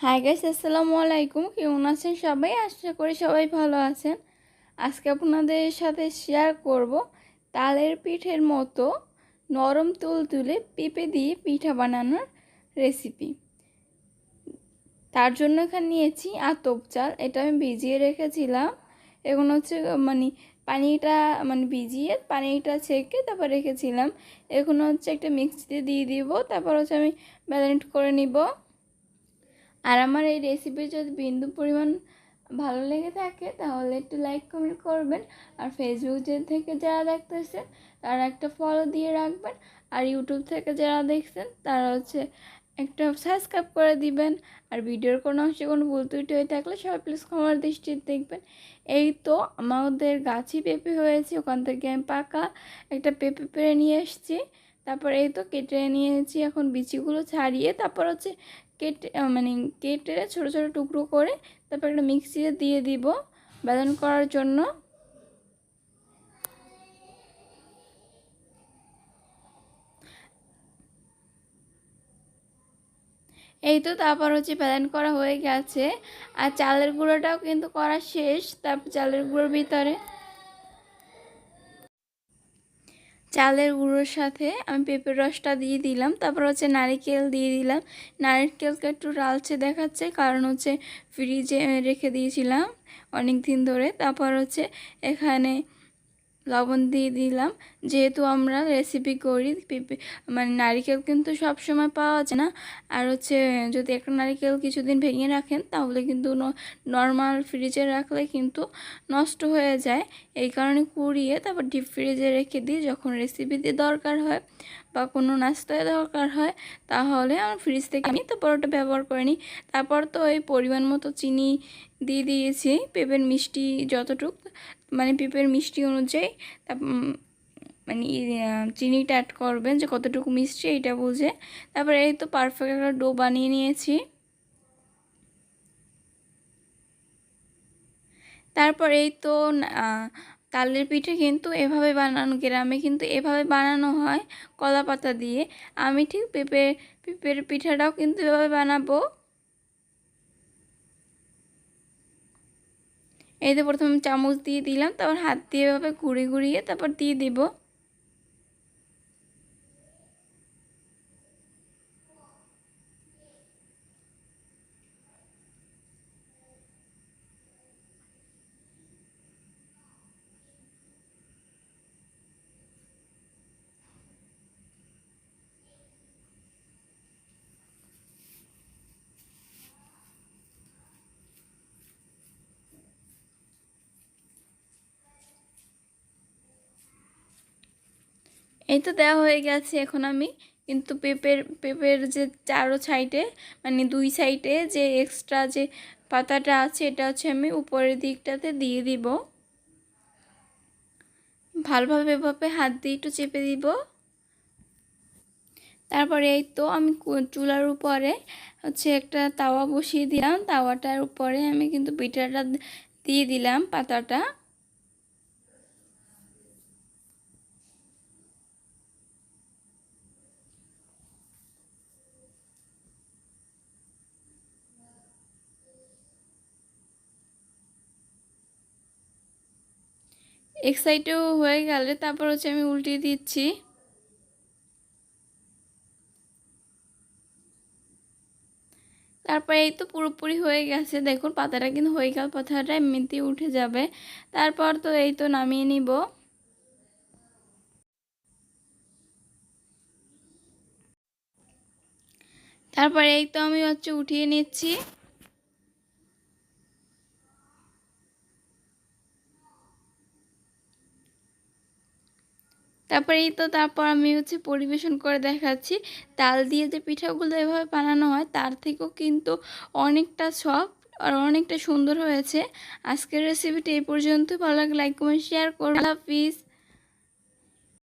Hi guys আসসালামু আলাইকুম। কেমন আছেন সবাই? আশা করি সবাই ভালো আছেন। আজকে আপনাদের সাথে শেয়ার করব তালের পিঠের মতো নরম তুল তুলে পেঁপে দিয়ে পিঠা বানানোর রেসিপি তার জন্য এখানে নিয়েছি আতপ চাল। এটা আমি ভিজিয়ে রেখেছিলাম। এখন হচ্ছে মানে পানিটা মানে ভিজিয়ে পানিটা ছেঁকে তারপর রেখেছিলাম। এখন হচ্ছে একটা মিক্সিতে দিয়ে দিব। তারপর হচ্ছে আমি ব্যালেন্ট করে নিব। আর আমার এই রেসিপি যদি বিন্দু পরিমাণ ভালো লেগে থাকে, তাহলে একটু লাইক কমেন্ট করবেন। আর ফেসবুক থেকে যারা দেখতেছেন, তারা একটা ফলো দিয়ে রাখবেন। আর ইউটিউব থেকে যারা দেখছেন, তারা হচ্ছে একটা সাবস্ক্রাইব করে দিবেন। আর ভিডিওর কোনো অংশে কোনো ভুল ত্রুটি হয়ে থাকলে সবাই প্লিজ ক্ষমার দৃষ্টিতে দেখবেন। এই তো আমাদের গাছই পেঁপে হয়েছে, ওখান থেকে আমি পাকা একটা পেঁপে পেরে নিয়ে এসেছি। তারপর এই তো কেটে নিয়েছি এখন বিচিগুলো ছাড়িয়ে, তারপর হচ্ছে কেটে মানে কেটে ছোটো ছোটো টুকরো করে তারপর একটা মিক্সিতে দিয়ে দিব। বেদন করার জন্য এই তো তারপর হচ্ছে প্যালেন করা হয়ে গেছে। আর চালের গুঁড়োটাও কিন্তু করা শেষ, তারপর চালের গুঁড়োর ভিতরে চালের গুঁড়োর সাথে আমি পেঁপের রসটা দিয়ে দিলাম। তারপর হচ্ছে নারিকেল দিয়ে দিলাম। নারিকেলকে একটু লালচে দেখাচ্ছে, কারণ হচ্ছে ফ্রিজে রেখে দিয়েছিলাম অনেক দিন ধরে। তারপর হচ্ছে এখানে লবণ দিয়ে দিলাম। যেহেতু আমরা রেসিপি করি মানে নারিকেল কিন্তু সব সময় পাওয়া যায় না। আর হচ্ছে যদি একটা নারিকেল কিছুদিন ভেঙে রাখেন, তাহলে কিন্তু নর্মাল ফ্রিজে রাখলে কিন্তু নষ্ট হয়ে যায়। এই কারণে কুড়িয়ে তারপর ডিপ ফ্রিজে রেখে দিই। যখন রেসিপিতে দরকার হয় বা কোনো নাস্তায় দরকার হয়, তাহলে আমার ফ্রিজ থেকে আমি তারপর ওটা ব্যবহার করে নিই। তারপর তো ওই পরিমাণ মতো চিনি দিয়ে দিয়েছি। পেঁপের মিষ্টি যতটুক মানে পেঁপের মিষ্টি অনুযায়ী তা মানে চিনিটা অ্যাড করবেন যে কতটুকু মিষ্টি এইটা বুঝে। তারপরে এই তো পারফেক্ট একটা ডো বানিয়ে নিয়েছি। তারপর এই তো তালের পিঠে কিন্তু এভাবে বানানো, গ্রামে কিন্তু এভাবে বানানো হয় কলা পাতা দিয়ে। আমি ঠিক পেঁপে, পেঁপের পিঠাটাও কিন্তু এভাবে বানাবো। এই তো প্রথমে চামচ দিয়ে দিলাম, তারপর হাত দিয়ে এভাবে ঘুরিয়ে ঘুরিয়ে তারপর দিয়ে দিব। এই তো দেওয়া হয়ে গেছে এখন আমি। কিন্তু পেঁপের পেঁপের যে চারো সাইডে মানে দুই সাইডে যে এক্সট্রা যে পাতাটা আছে, এটা হচ্ছে আমি উপরের দিকটাতে দিয়ে দিব। ভালোভাবে এভাবে হাত দিয়ে একটু চেপে দিব। তারপরে এই তো আমি চুলার উপরে হচ্ছে একটা তাওয়া বসিয়ে দিলাম। তাওয়াটার উপরে আমি কিন্তু পিঠাটা দিয়ে দিলাম পাতাটা। এক সাইডেও হয়ে গেলে তারপর হচ্ছে আমি উল্টিয়ে দিচ্ছি। তারপরে এই তো পুরোপুরি হয়ে গেছে। দেখুন, পাতাটা কিন্তু হয়ে গেল, পাতাটা এমনিতেই উঠে যাবে। তারপর তো এই তো নামিয়ে নিব। তারপরে এই তো আমি হচ্ছে উঠিয়ে নিচ্ছি। তারপরে এই তো তারপর আমি হচ্ছে পরিবেশন করে দেখাচ্ছি। তাল দিয়ে যে পিঠাগুলো এভাবে বানানো হয়, তার থেকেও কিন্তু অনেকটা সফট আর অনেকটা সুন্দর হয়েছে। আজকের রেসিপিটি এই পর্যন্ত ভালো লাগে লাইক কমেন্ট শেয়ার করুন হাফিজ।